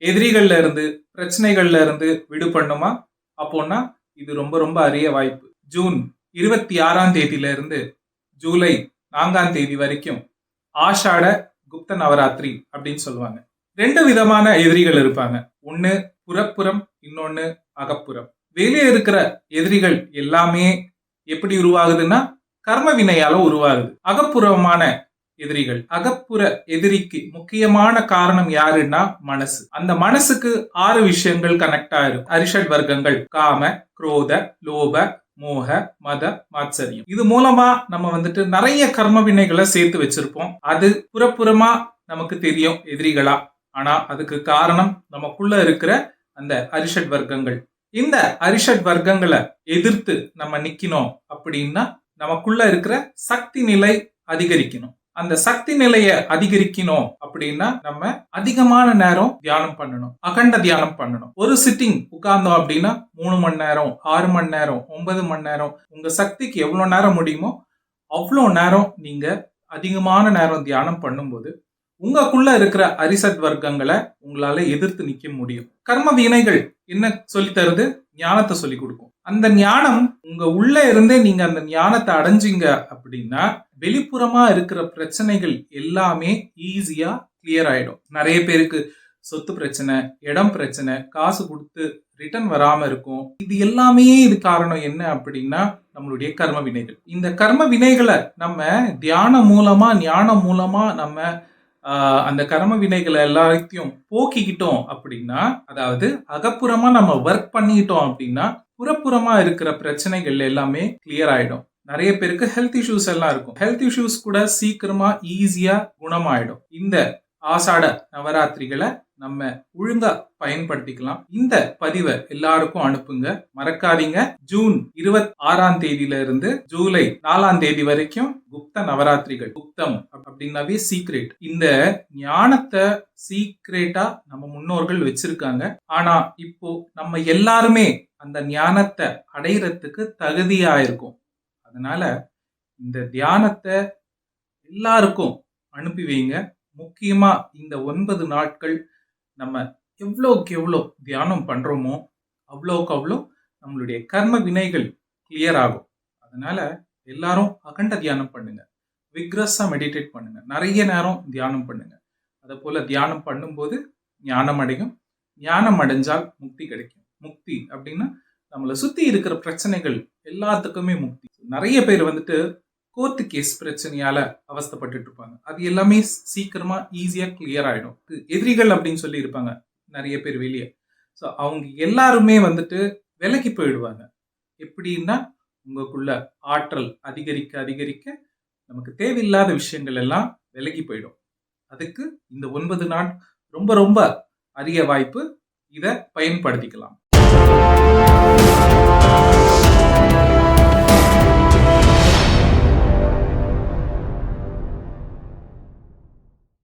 எதிரிகள்ல இருந்து பிரச்சனைகள்ல இருந்து விடுபடணுமா அப்போன்னா இது ரொம்ப ரொம்ப அரிய வாய்ப்பு. ஜூன் இருபத்தி ஆறாம் தேதியில இருந்து ஜூலை நான்காம் தேதி வரைக்கும் ஆஷாட குப்த நவராத்திரி அப்படின்னு சொல்லுவாங்க. ரெண்டு விதமான எதிரிகள் இருப்பாங்க. ஒன்னு புறப்புறம் இன்னொன்னு அகப்புறம். வெளியே இருக்கிற எதிரிகள் எல்லாமே எப்படி உருவாகுதுன்னா கர்ம வினையால உருவாகுது. அகப்புறமான எதிரிகள். அகப்புற எதிரிக்கு முக்கியமான காரணம் யாருன்னா மனசு. அந்த மனசுக்கு ஆறு விஷயங்கள் கனெக்ட் ஆயிரும். அரிஷட் வர்க்கங்கள் காம குரோத லோப மோக மத மாச்சரியம் இது மூலமா நம்ம வந்துட்டு நிறைய கர்ம வினைகளை சேர்த்து வச்சிருப்போம். அது புறப்புறமா நமக்கு தெரியும் எதிரிகளா. ஆனா அதுக்கு காரணம் நமக்குள்ள இருக்கிற அந்த அரிஷட் வர்க்கங்கள். இந்த அரிஷட் வர்க்கங்களை எதிர்த்து நம்ம நிக்கணும் அப்படின்னா நமக்குள்ள இருக்கிற சக்தி நிலை அதிகரிக்கணும். அந்த சக்தி நிலையை அதிகரிக்கணும் அப்படின்னா நம்ம அதிகமான நேரம் தியானம் பண்ணணும் அகண்ட தியானம் பண்ணணும். ஒரு சிட்டிங் உட்கார்ந்தோம் அப்படின்னா மூணு மணி நேரம் ஆறு மணி நேரம் ஒன்பது மணி நேரம். உங்க சக்திக்கு எவ்வளோ நேரம் முடியுமோ அவ்வளோ நேரம் நீங்க அதிகமான நேரம் தியானம் பண்ணும்போது உங்களுக்குள்ள இருக்கிற அரிசட் வர்க்கங்களை உங்களால எதிர்த்து நிக்க முடியும். கர்ம வினைகள் என்ன சொல்லி தருது? ஞானத்தை சொல்லி கொடுக்கும். அந்த ஞானம் உங்க உள்ள இருந்தே நீங்க அந்த ஞானத்தை அடைஞ்சீங்க அப்படின்னா வெளிப்புறமா இருக்கிற பிரச்சனைகள் எல்லாமே ஈஸியா கிளியர் ஆயிடும். நிறைய பேருக்கு சொத்து பிரச்சனை இடம் பிரச்சனை காசு கொடுத்து ரிட்டர்ன் வராம இருக்கும். இது எல்லாமே இது காரணம் என்ன அப்படின்னா நம்மளுடைய கர்ம வினைகள். இந்த கர்ம வினைகளை நம்ம தியானம் மூலமா ஞானம் மூலமா நம்ம அந்த கர்ம வினைகளை எல்லாத்தையும் போக்கிக்கிட்டோம் அப்படின்னா அதாவது அகப்புறமா நம்ம ஒர்க் பண்ணிக்கிட்டோம் அப்படின்னா புறப்புறமா இருக்கிற பிரச்சனைகள் எல்லாமே கிளியர் ஆயிடும். நிறைய பேருக்கு ஹெல்த் இஷ்யூஸ் எல்லாம் இருக்கும். ஹெல்த் இஷ்யூஸ் கூட சீக்கிரமா ஈஸியா குணமாயிடும். இந்த ஆசாட நவராத்திரிகளை நம்ம ஒழுங்கா பயன்படுத்திக்கலாம். இந்த பதிவை எல்லாருக்கும் அனுப்புங்க. மறக்காதீங்க. ஜூன் இருபத்தி ஆறாம் தேதியில இருந்து ஜூலை நாலாம் தேதி வரைக்கும் குப்த நவராத்திரிகள் குப்தம் அப்படின்னாவே சீக்ரெட் இந்த ஞானத்தை சீக்ரெட்டா நம்ம முன்னோர்கள் வச்சிருக்காங்க. ஆனா இப்போ நம்ம எல்லாருமே அந்த ஞானத்தை அடையிறதுக்கு தகுதியா இருக்கும். அதனால இந்த தியானத்தை எல்லாருக்கும் அனுப்பி வைங்க. முக்கியமா இந்த ஒன்பது நாட்கள் நம்ம எவ்வளோக்கு எவ்வளோ தியானம் பண்றோமோ அவ்வளோக்கு அவ்வளோ நம்மளுடைய கர்ம வினைகள் கிளியர் ஆகும். அதனால எல்லாரும் அகண்ட தியானம் பண்ணுங்க. விக்ரஸா மெடிடேட் பண்ணுங்க. நிறைய நேரம் தியானம் பண்ணுங்க. அதை போல தியானம் பண்ணும்போது ஞானம் அடையும். ஞானம் அடைஞ்சால் முக்தி கிடைக்கும். முக்தி அப்படின்னா நம்மளை சுத்தி இருக்கிற பிரச்சனைகள் எல்லாத்துக்குமே முக்தி. நிறைய பேர் வந்துட்டு கோர்ட்டு கேஸ் பிரச்சனையால அவஸ்தப்பட்டு இருப்பாங்க. அது எல்லாமே சீக்கிரமா ஈஸியா கிளியர் ஆயிடும். எதிரிகள் அப்படின்னு சொல்லி இருப்பாங்க. நிறைய பேர் வெளியே. ஸோ அவங்க எல்லாருமே வந்துட்டு விலகி போயிடுவாங்க. எப்படின்னா உங்களுக்குள்ள ஆற்றல் அதிகரிக்க அதிகரிக்க நமக்கு தேவையில்லாத விஷயங்கள் எல்லாம் விலகி போயிடும். அதுக்கு இந்த ஒன்பது நாள் ரொம்ப ரொம்ப அரிய வாய்ப்பு. இதை பயன்படுத்திக்கலாம்.